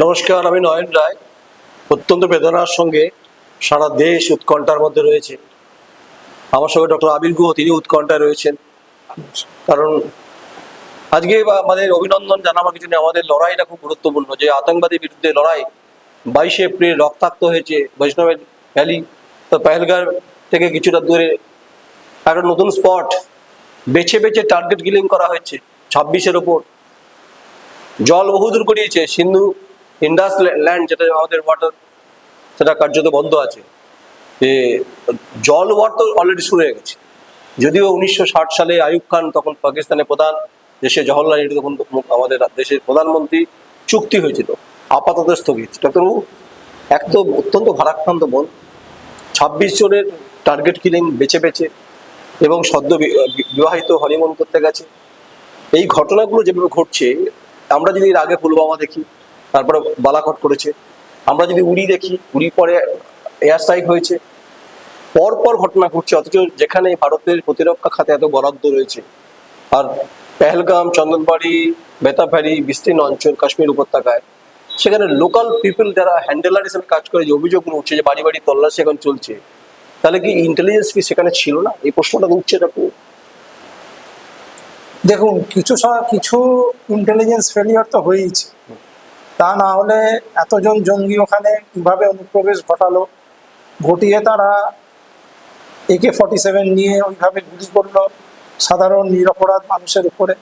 নমস্কার, আমি নয়ন রায়। অত্যন্ত বেদনার সঙ্গে সারা দেশ উৎকণ্ঠার মধ্যে রয়েছে। আমার সঙ্গে ডক্টর আবির গুহ তিনি উৎকণ্ঠায় রয়েছেন। কারণ আজকে আমাদের অভিনন্দন জানাবার কিছু নেই। আমাদের লড়াইটা খুব গুরুত্বপূর্ণ। যে আতঙ্কবাদীর বিরুদ্ধে লড়াই, বাইশে এপ্রিল রক্তাক্ত হয়েছে বৈষ্ণবের ভ্যালি তো পেহেলগার থেকে কিছুটা দূরে একটা নতুন স্পট বেছে বেছে টার্গেট গিলিং করা হয়েছে ছাব্বিশের ওপর। জল বহুদূর করিয়েছে সিন্ধু ইন্ডাস ল্যান্ড যেটা আমাদের ওয়াটার সেটা কার্যত বন্ধ আছে। যে জল ওয়ার তো অলরেডি শুরু হয়ে গেছে। যদিও উনিশশো ষাট সালে আয়ুব খান তখন পাকিস্তানের প্রধান, দেশে জওহরলাল নেহরু তখন আমাদের দেশের প্রধানমন্ত্রী, চুক্তি হয়েছিল, আপাতত স্থগিত। ডাক্তারবাবু এক তো অত্যন্ত ভারাক্রান্ত মন ছাব্বিশ জনের টার্গেট কিলিং বেছে বেছে এবং সদ্য বিবাহিত হনিমুন করতে গেছে। এই ঘটনাগুলো যেভাবে ঘটছে, আমরা যদি এর আগে পুলওয়ামা দেখি তারপরে বালাকট করেছে। আমরা যদি উড়ি দেখি, উড়ি পরে এয়ার স্ট্রাইক হয়েছে। পর পর ঘটনা ঘটছে, অথচ যেখানে ভারতের প্রতিরক্ষা খাতে এত বরাদ্দ রয়েছে। আর পেহেলগাম, চন্দনবাড়ি বেতাফারি বিস্তীর্ণ অঞ্চল, কাশ্মীর উপত্যকায়। সেখানে লোকাল পিপল যারা হ্যান্ডেলার হিসেবে কাজ করে, যে অভিযোগগুলো উঠছে যে বাড়ি বাড়ি তল্লাশি এখন চলছে, তাহলে কি ইন্টেলিজেন্স কি সেখানে ছিল না? এই প্রশ্নটা উঠছে ডাক্তার দেখুন, কিছু কিছু ইন্টেলিজেন্স ফেলিয়ার তো হয়েইছে। তা না হলে এতজন জঙ্গি ওখানে কীভাবে অনুপ্রবেশ ঘটালো? ঘটিয়ে তারা একে ফর্টি সেভেন নিয়ে ওইভাবে গুলি করল সাধারণ নিরপরাধ মানুষের উপরে।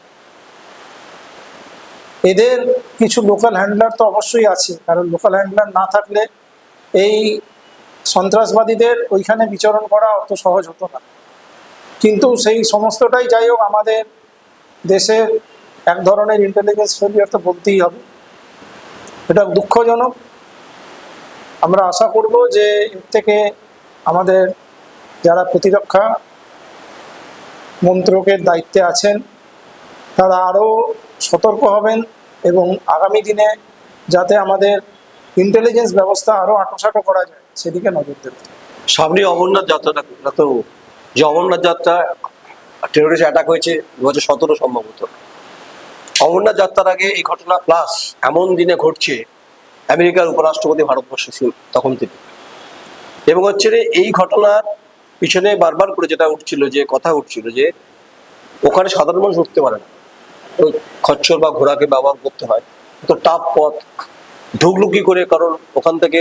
এদের কিছু লোকাল হ্যান্ডলার তো অবশ্যই আছে, কারণ লোকাল হ্যান্ডলার না থাকলে এই সন্ত্রাসবাদীদের ওইখানে বিচরণ করা অত সহজ হতো না। কিন্তু সেই সমস্তটাই যাই হোক, আমাদের দেশের এক ধরনের ইন্টেলিজেন্স ফেলিয়ার তো বলতেই হবে। এটা দুঃখজনক। আমরা আশা করব যে এর থেকে আমাদের যারা প্রতিরক্ষা মন্ত্রকের দায়িত্বে আছেন, তারা আরও সতর্ক হবেন এবং আগামী দিনে যাতে আমাদের ইন্টেলিজেন্স ব্যবস্থা আরও আঁটোসাঁটো করা যায়। সেদিকে নজর দেবেন। সামনে অমরনাথ যাত্রাটা তো, যে অমরনাথ যাত্রা টেরোরিস্ট অ্যাটাক হয়েছে দু হাজার সতেরো সম্ভবত। অমরনাথ যাত্রার আগে এই ঘটনা প্লাস এমন দিনে ঘটছে, আমেরিকার উপরাষ্ট্রপতি ভারতবর্ষে তখন তিনি এবং হচ্ছে এই ঘটনার পিছনে বারবার করে যেটা উঠছিল, যে কথা উঠছিল, যে ওখানে সাধারণ মানুষ উঠতে পারে না। ওই খচ্চর বা ঘোড়াকে ব্যবহার করতে হয়। তো টাপ পথ ঢুকলুকি করে কারণ ওখান থেকে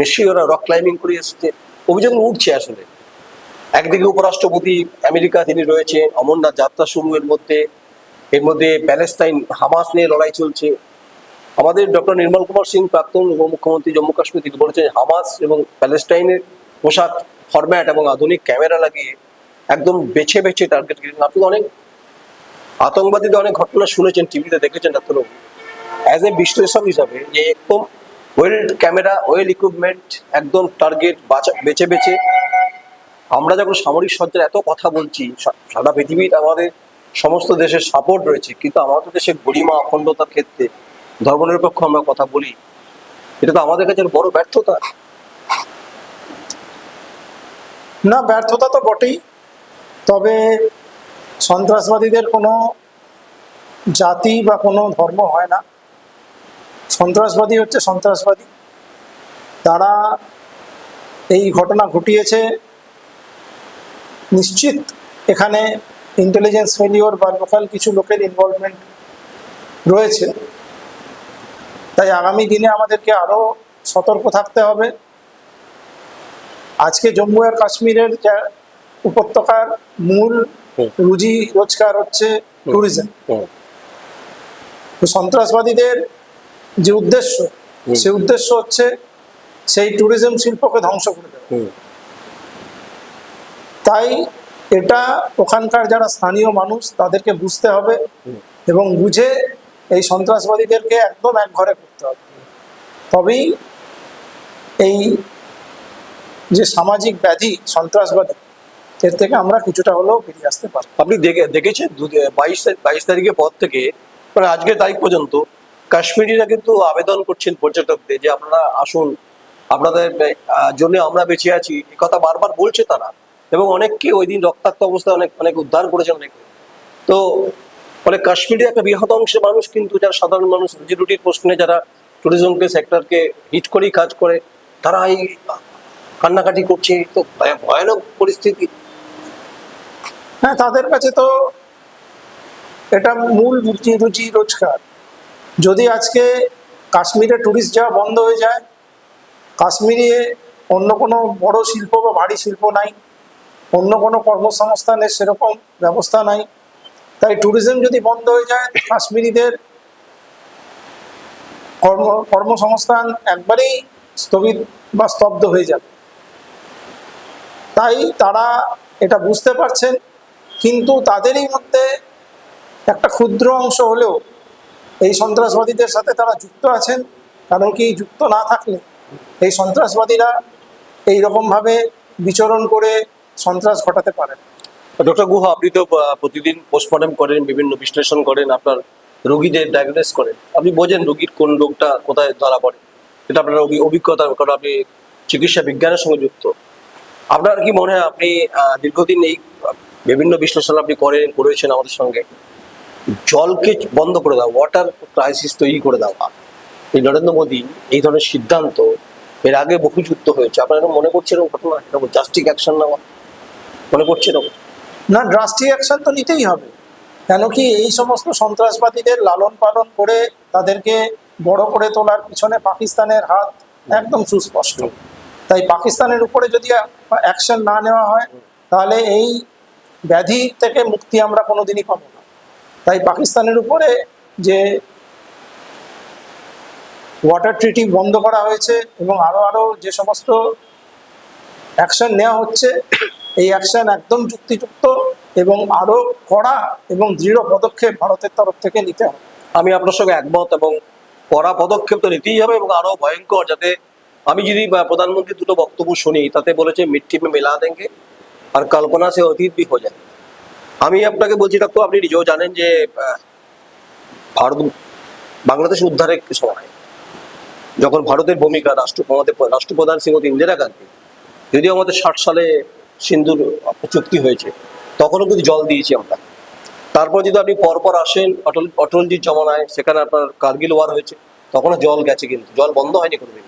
নিশ্চয়ই ওরা রক ক্লাইম্বিং করে এসেছে। অভিযোগগুলো উঠছে আসলে। একদিকে উপরাষ্ট্রপতি আমেরিকা তিনি রয়েছে অমরনাথ যাত্রা শুরু এর মধ্যে। এর মধ্যে প্যালেস্তাইন হামাস নিয়ে লড়াই চলছে। আমাদের ডক্টর নির্মল কুমার সিং, প্রাক্তন উপমুখ্যমন্ত্রী জম্মু কাশ্মীর তিনি বলেছেন, হামাস এবং প্যালেস্টাইনের পোশাক ফরম্যাট এবং আধুনিক ক্যামেরা লাগিয়ে একদম বেছে বেছে টার্গেট করেছেন আপনি অনেক আতঙ্কবাদীদের অনেক ঘটনা শুনেছেন টিভিতে দেখেছেন ডাক্তারবাবু অ্যাজ এ বিশ্লেষক হিসাবে, যে একদম ওয়েল ক্যামেরা ওয়েল ইকুইপমেন্ট একদম টার্গেট বাঁচা বেছে বেছে, আমরা যখন সামরিক সজ্জার এত কথা বলছি সারা পৃথিবীর আমাদের সমস্ত দেশের সাপোর্ট রয়েছে, কিন্তু আমাদের দেশের গরিমা অখণ্ডতার ক্ষেত্রে ধর্মনিরপেক্ষ আমরা কথা বলি, এটা তো আমাদের কাছে বড় ব্যর্থতা। না, ব্যর্থতা তো বটেই, তবে সন্ত্রাসবাদীদের কোনো জাতি বা কোনো ধর্ম হয় না। সন্ত্রাসবাদী হচ্ছে সন্ত্রাসবাদী। তারা এই ঘটনা ঘটিয়েছে, নিশ্চিত এখানে ইন্টেলিজেন্স ফেলিওর বা লোকাল কিছু লোকের ইনভলভমেন্ট রয়েছে। তাই আগামী দিনে আমাদেরকে আরও সতর্ক থাকতে হবে। আজকে জম্মু আর কাশ্মীরের যা উপত্যকার মূল রুজি রোজগার হচ্ছে ট্যুরিজম তো সন্ত্রাসবাদীদের যে উদ্দেশ্য। সেই উদ্দেশ্য হচ্ছে সেই ট্যুরিজম শিল্পকে ধ্বংস করে দেওয়া। তাই এটা ওখানকার যারা স্থানীয় মানুষ, তাদেরকে বুঝতে হবে এবং বুঝে এই সন্ত্রাসবাদীদেরকে একদম এক ঘরে করতে হবে। তবেই এই যে সামাজিক ব্যাধি সন্ত্রাসবাদী, এর থেকে আমরা কিছুটা হলেও বেরিয়ে আসতে পারব। আপনি দেখে, দেখেছেন? বাইশ বাইশ তারিখের পর থেকে মানে আজকের তারিখ পর্যন্ত কাশ্মীরিরা কিন্তু আবেদন করছেন পর্যটকদের যে আপনারা আসুন, আপনাদের জন্য আমরা বেঁচে আছি। এই কথা বারবার বলছে তারা। এবং অনেককে ওই দিন রক্তাক্ত অবস্থায় অনেক অনেক উদ্ধার করেছেন অনেক। তো, ফলে কাশ্মীরে একটা বৃহৎ অংশের মানুষ কিন্তু যারা সাধারণ মানুষ রুজি রুটির প্রশ্নে যারা ট্যুরিজমকে সেক্টরকে হিট করেই কাজ করে তারা এই কান্নাকাটি করছে। তো ভয়- ভয়ানক পরিস্থিতি। হ্যাঁ তাদের কাছে তো এটা মূল রুচি রুচি রোজগার। যদি আজকে কাশ্মীরে ট্যুরিস্ট যাওয়া বন্ধ হয়ে যায়, কাশ্মীরে অন্য কোনো বড় শিল্প বা ভারী শিল্প নাই অন্য কোনো কর্মসংস্থানের সেরকম ব্যবস্থা নাই। তাই ট্যুরিজম যদি বন্ধ হয়ে যায়, কাশ্মীরিদের কর্ম, কর্মসংস্থান একবারেই স্থগিত বা স্তব্ধ হয়ে যাবে। তাই তারা এটা বুঝতে পারছেন, কিন্তু তাদেরই মধ্যে একটা ক্ষুদ্র অংশ হলেও এই সন্ত্রাসবাদীদের সাথে তারা যুক্ত আছেন, কারণ কি যুক্ত না থাকলে এই সন্ত্রাসবাদীরা এই রকমভাবে বিচরণ করে সন্ত্রাস ঘটাতে পারেন ডক্টর গুহ, আপনি তো প্রতিদিন পোস্টমর্টম করেন, বিভিন্ন বিশ্লেষণ করেন, আপনার রোগীদের ডায়াগনোস করেন। আপনি বোঝেন রোগীর কোন রোগটা কোথায় ধরা পড়ে। এটা আপনার অভি- অভিজ্ঞতা কারণ আপনি চিকিৎসা বিজ্ঞানের সঙ্গে যুক্ত। আপনার কি মনে হয়, আপনি দীর্ঘদিন এই, বিভিন্ন বিশ্লেষণ আপনি করেন, করেছেন আমাদের সঙ্গে? জলকে বন্ধ করে দেওয়া ওয়াটার ক্রাইসিস তৈরি করে দেওয়া এই নরেন্দ্র মোদী এই ধরনের সিদ্ধান্ত এর আগে বহু যুদ্ধ হয়েছে। আপনারা মনে করছেন এরকম ঘটনা? জাস্টিক অ্যাকশন নেওয়া মনে করছেন এরকম না ড্রাস্টিক অ্যাকশন তো নিতেই হবে। কেন কি এই সমস্ত সন্ত্রাসবাদীদের লালন পালন করে তাদেরকে বড় করে তোলার পিছনে পাকিস্তানের হাত একদম সুস্পষ্ট। তাই পাকিস্তানের উপরে যদি অ্যাকশন না নেওয়া হয়, তাহলে এই ব্যাধি থেকে মুক্তি আমরা কোনোদিনই পাবো না। তাই পাকিস্তানের উপরে যে ওয়াটার ট্রিটি বন্ধ করা হয়েছে এবং আরও আরও যে সমস্ত অ্যাকশন নেওয়া হচ্ছে এই অ্যাকশন একদম যুক্তিযুক্ত এবং আরও কড়া এবং দৃঢ় পদক্ষেপ ভারতের তরফ থেকে নিতে হবে। আমি আপনার সঙ্গে একমত এবং কড়া পদক্ষেপ তো নিতেই হবে এবং আরও ভয়ঙ্কর যাতে আমি যদি প্রধানমন্ত্রী দুটো বক্তব্য শুনি, তাতে বলেছে মিট্টি মে মেলা দেঙ্গে আর কল্পনা সে অতীত বি হয়ে যায় আমি আপনাকে বলছি, ডাক্তার, আপনি নিজেও জানেন যে ভারত, বাংলাদেশ উদ্ধারের সময়? যখন ভারতের ভূমিকা রাষ্ট্র, আমাদের রাষ্ট্রপ্রধান শ্রীমতী ইন্দিরা গান্ধী, যদিও আমাদের ষাট সালে সিন্ধুর চুক্তি হয়েছে। তখনও কিন্তু জল দিয়েছি আমরা। তারপর যদি আপনি পরপর আসেন, অটল, অটলজির জমানায়, সেখানে আপনার কার্গিল ওয়ার হয়েছে, তখনও জল গেছে কিন্তু। জল বন্ধ হয়নি কোনোদিন।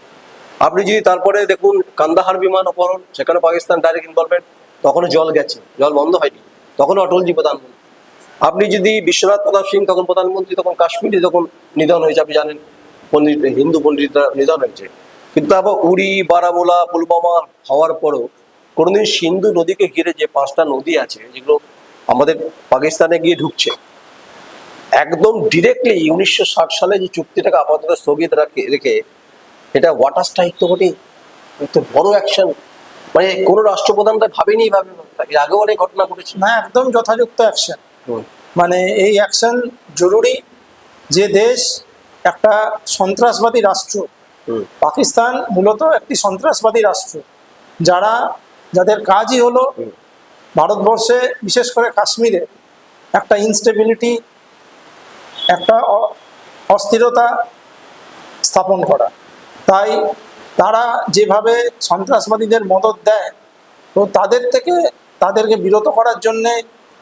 আপনি যদি তারপরে দেখুন, কান্দাহার বিমান অপহরণ, সেখানে পাকিস্তান ডাইরেক্ট ইনভলভমেন্ট তখনও জল গেছে। জল বন্ধ হয়নি। তখনও অটলজি প্রধানমন্ত্রী। আপনি যদি বিশ্বনাথ প্রতাপ সিং, তখন প্রধানমন্ত্রী, তখন কাশ্মীরে যখন নিধন হয়েছে, আপনি জানেন, পণ্ডিত, হিন্দু পণ্ডিতরা নিধন হয়েছে। কিন্তু আবার উড়ি, বারামুলা পুলবামা হওয়ার পরও কোনোদিন সিন্ধু নদীকে ঘিরে যে পাঁচটা নদী আছে যেগুলো আমাদের পাকিস্তানে গিয়ে ঢুকছে একদম ডিরেক্টলি উনিশশো ষাট সালে যে চুক্তিটাকে আপাতত স্থগিত রাখে রেখে এটা ওয়াটার স্ট্রাইক তো বটেই। এ বড় অ্যাকশন মানে কোনো রাষ্ট্রপ্রধানটা ভাবেনি ভাবে আগেও অনেক ঘটনা ঘটেছে। না একদম যথাযুক্ত অ্যাকশন মানে এই অ্যাকশন জরুরি যে দেশ একটা সন্ত্রাসবাদী রাষ্ট্র। পাকিস্তান মূলত একটি সন্ত্রাসবাদী রাষ্ট্র। যারা যাদের কাজই হলো ভারতবর্ষে বিশেষ করে কাশ্মীরে একটা ইনস্টেবিলিটি একটা অস্থিরতা স্থাপন করা। তাই তারা যেভাবে সন্ত্রাসবাদীদের মদত দেয় তো তাদের থেকে তাদেরকে বিরত করার জন্যে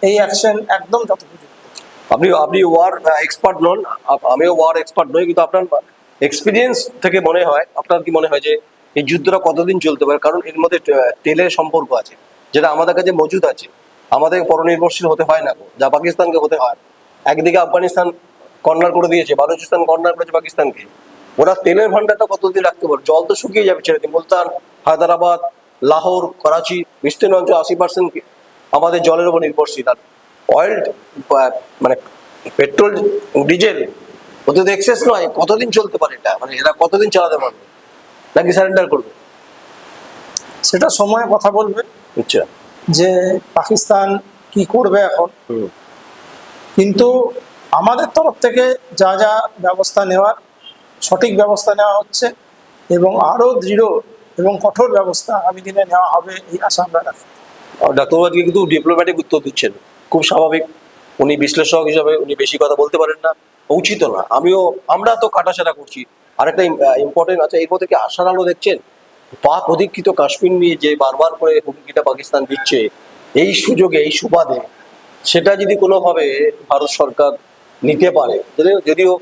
এই অ্যাকশন একদম যথোপযুক্ত। আপনি আপনি ওয়ার এক্সপার্ট নন আমিও ওয়ার এক্সপার্ট নই কিন্তু আপনার এক্সপিরিয়েন্স থেকে মনে হয় আপনার কি মনে হয় যে এই যুদ্ধটা কতদিন চলতে পারে? কারণ এর মধ্যে তেলের সম্পর্ক আছে, যেটা আমাদের কাছে মজুদ আছে। আমাদের পরনির্ভরশীল হতে হয় না যা পাকিস্তানকে হতে হয়। একদিকে আফগানিস্তান কর্নার করে দিয়েছে, বালুচিস্তান কর্নার করেছে পাকিস্তানকে। ওরা তেলের ভান্ডারটা কতদিন রাখতে পারে? জল তো শুকিয়ে যাবে, ছেড়ে দিন। মুলতান, হায়দ্রাবাদ, লাহোর, করাচি, বিস্তীর্ণ অঞ্চল আশি পার্সেন্ট আমাদের জলের উপর নির্ভরশীল। আর অয়েল মানে পেট্রোল ডিজেল ওদের এক্সেস নয়, কতদিন চলতে পারে এটা? মানে এরা কতদিন চালাতে পারবে? নাকি সারেন্ডার করবে? সেটা সময়ে কথা বলবে। আচ্ছা। যে পাকিস্তান কি করবে এখন? কিন্তু আমাদের তরফ থেকে যা যা ব্যবস্থা নেওয়ার সঠিক ব্যবস্থা নেওয়া হচ্ছে এবং আরও দৃঢ় এবং কঠোর ব্যবস্থা আগামী দিনে নেওয়া হবে এই আশা আমরা রাখি। আজকে কিন্তু ডিপ্লোম্যাটিক উত্তর দিচ্ছেন। খুব স্বাভাবিক। উনি বিশ্লেষক হিসাবে উনি বেশি কথা বলতে পারেন না। উচিত না। আমিও আমরা তো কাটাছাড়া করছি। আরেকটা ইম্পর্টেন্ট আছে এর মধ্যে কি আশার আলো দেখছেন? পাক অধিকৃত কাশ্মীর নিয়ে যে বারবার করে হুমকিটা পাকিস্তান দিচ্ছে এই সুযোগে এই সুবাদে সেটা যদি কোনোভাবে ভারত সরকার নিতে পারে যদিও-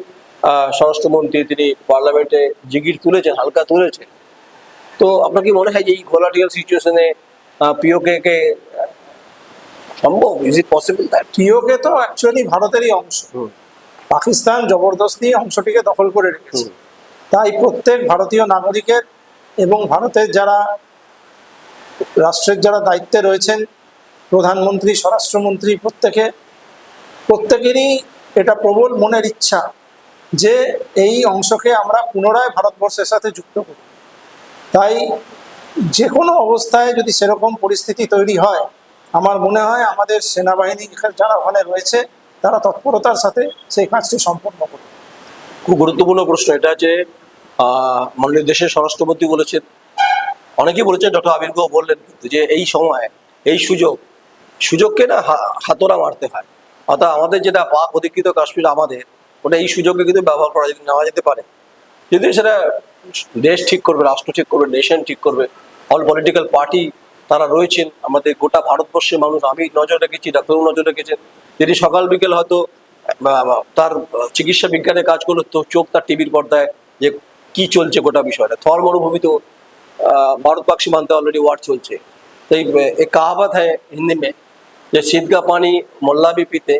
স্বরাষ্ট্রমন্ত্রী তিনি পার্লামেন্টে জিগির তুলেছেন হালকা তুলেছেন তো আপনার কি মনে হয় যে এই ভোলাটিক্যাল সিচুয়েশনে পিওকে কে সম্ভব? Is it possible that PoK তো অ্যাকচুয়ালি ভারতেরই অংশ। পাকিস্তান জবরদস্তি অংশটিকে দখল করে রেখেছে। তাই প্রত্যেক ভারতীয় নাগরিকের এবং ভারতের যারা, রাষ্ট্রের যারা দায়িত্বে রয়েছেন, প্রধানমন্ত্রী, স্বরাষ্ট্রমন্ত্রী, প্রত্যেকে, প্রত্যেকেরই এটা প্রবল মনের ইচ্ছা যে এই অংশকে আমরা পুনরায় ভারতবর্ষের সাথে যুক্ত করি তাই যে কোনো অবস্থায় যদি সেরকম পরিস্থিতি তৈরি হয়, আমার মনে হয় আমাদের সেনাবাহিনী, যারা ওখানে রয়েছে, তারা তৎপরতার সাথে সেই কাজটি সম্পন্ন করবে। খুব গুরুত্বপূর্ণ প্রশ্ন এটা যে আহ, দেশের স্বরাষ্ট্রমন্ত্রী বলেছেন অনেকেই বলেছেন ডক্টর আবির গুহ বললেন কিন্তু যে এই সময় এই সুযোগ সুযোগকে না হা- হাতোড়া মারতে হয়। অর্থাৎ আমাদের যেটা পাক অধিকৃত কাশ্মীর আমাদের ওটা এই সুযোগকে কিন্তু ব্যবহার করা যেতে নেওয়া যেতে পারে। যদি সেটা দেশ ঠিক করবে রাষ্ট্র ঠিক করবে নেশন ঠিক করবে অল পলিটিক্যাল পার্টি তারা রয়েছেন আমাদের গোটা ভারতবর্ষের মানুষ আমি নজর রেখেছি ডাক্তারবাবু নজর রেখেছেন যদি সকাল বিকেল হয়তো তার চিকিৎসা বিজ্ঞানের কাজগুলো তো চোখ তার টিভির পর্দায় যে কি চলছে গোটা বিষয়টা। থর মরুভূমি তো ভারত পাক সীমান্তে অলরেডি ওয়ার চলছে। तो एक কাহাবাত है হিন্দি মে, যে सीध পানি মোল্লা বি পিতে,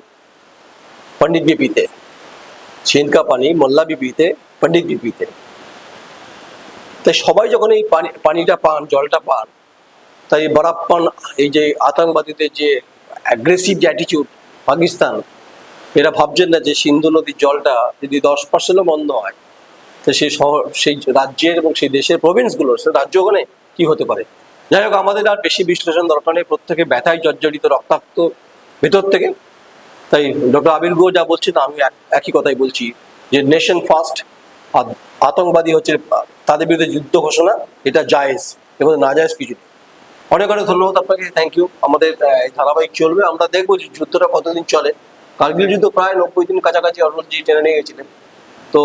পণ্ডিত বি পিতে। पीते পানি মোল্লা বি পিতে, পণ্ডিত বি পিতে। তাই সবাই যখন এই পানি, পানিটা পান, জলটা পান, তাই বরাপ্পান এই যে আতঙ্কবাদীদের যে অ্যাগ্রেসিভ যে অ্যাটিচিউড পাকিস্তান এরা ভাবছেন না যে সিন্ধু নদীর জলটা যদি দশ পার্সেন্টও বন্ধ হয়, তো সেই শহর, সেই রাজ্যের এবং সেই দেশের প্রভিন্সগুলো সে রাজ্য ওখানে কি হতে পারে? যাই হোক, আমাদের আর বেশি বিশ্লেষণ দরকার নেই। প্রত্যেকে ব্যথায় জর্জরিত, রক্তাক্ত ভেতর থেকে। তাই ডক্টর আবির গুহ যা বলছেন আমি এক- একই কথাই বলছি যে নেশন ফার্স্ট আতঙ্কবাদী হচ্ছে তাদের বিরুদ্ধে যুদ্ধ ঘোষণা, এটা জায়েজ। এবং না জায়েজ কিছু অনেক অনেক ধন্যবাদ আপনাকে। থ্যাংক ইউ আমাদের ধারাবাহিক চলবে। আমরা দেখব যে যুদ্ধটা কতদিন চলে। কার্গিল যুদ্ধ প্রায় নব্বই দিন কাছাকাছি অরুণজি টেনে নিয়ে গেছিলেন। তো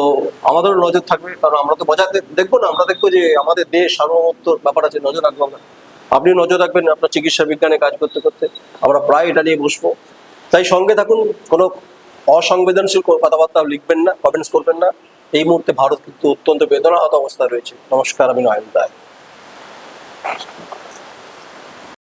আমাদেরও নজর থাকবে, কারণ আমরা তো বজাতে দেখব না, আমরা দেখব যে আমাদের দেশ সার্বভৌমত্ব ব্যাপার আছে, নজর রাখব আমরা। আপনিও নজর রাখবেন, আপনার চিকিৎসা বিজ্ঞানে কাজ করতে করতে, আমরা প্রায় এটা নিয়ে বসবো। তাই সঙ্গে থাকুন, কোনো অসংবেদনশীল কথাবার্তা লিখবেন না কমেন্টস করবেন না। এই মুহূর্তে ভারত কিন্তু অত্যন্ত বেদনাহত অবস্থায় রয়েছে। নমস্কার, আমি নয়ন রায়।